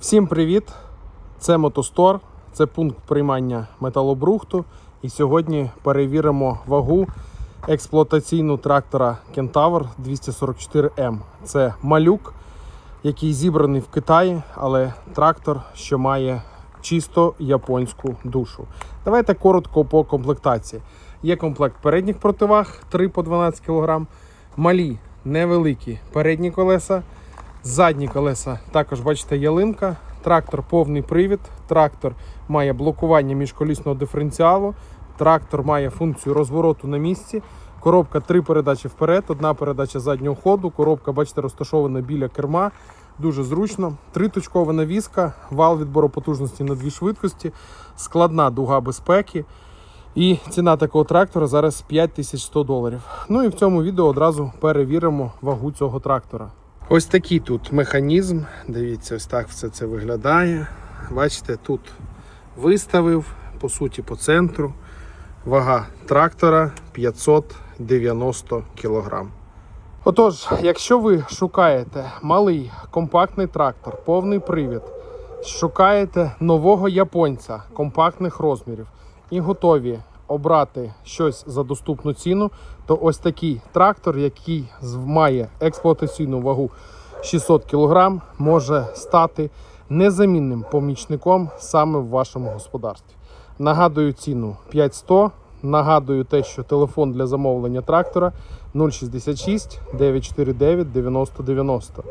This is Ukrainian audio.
Всім привіт! Це Мотостор, це пункт приймання металобрухту. І сьогодні перевіримо вагу експлуатаційну трактора Kentaur 244M. Це малюк, який зібраний в Китаї, але трактор, що має чисто японську душу. Давайте коротко по комплектації. Є комплект передніх противаг 3 по 12 кг, малі невеликі передні колеса. Задні колеса також бачите ялинка. Трактор повний привід. Трактор має блокування міжколісного диференціалу. Трактор має функцію розвороту на місці. Коробка три передачі вперед, одна передача заднього ходу. Коробка, бачите, розташована біля керма. Дуже зручно. Триточкова навіска, вал відбору потужності на дві швидкості, складна дуга безпеки. І ціна такого трактора зараз 5100 доларів. Ну і в цьому відео одразу перевіримо вагу цього трактора. Ось такий тут механізм. Дивіться, ось так все це виглядає. Бачите, тут виставив, по суті, по центру. Вага трактора 590 кг. Отож, якщо ви шукаєте малий компактний трактор, повний привід, шукаєте нового японця компактних розмірів і готові обрати щось за доступну ціну, то ось такий трактор, який має експлуатаційну вагу 600 кг, може стати незамінним помічником саме в вашому господарстві. Нагадую ціну 5100. Нагадую те, що телефон для замовлення трактора 066 949 9090.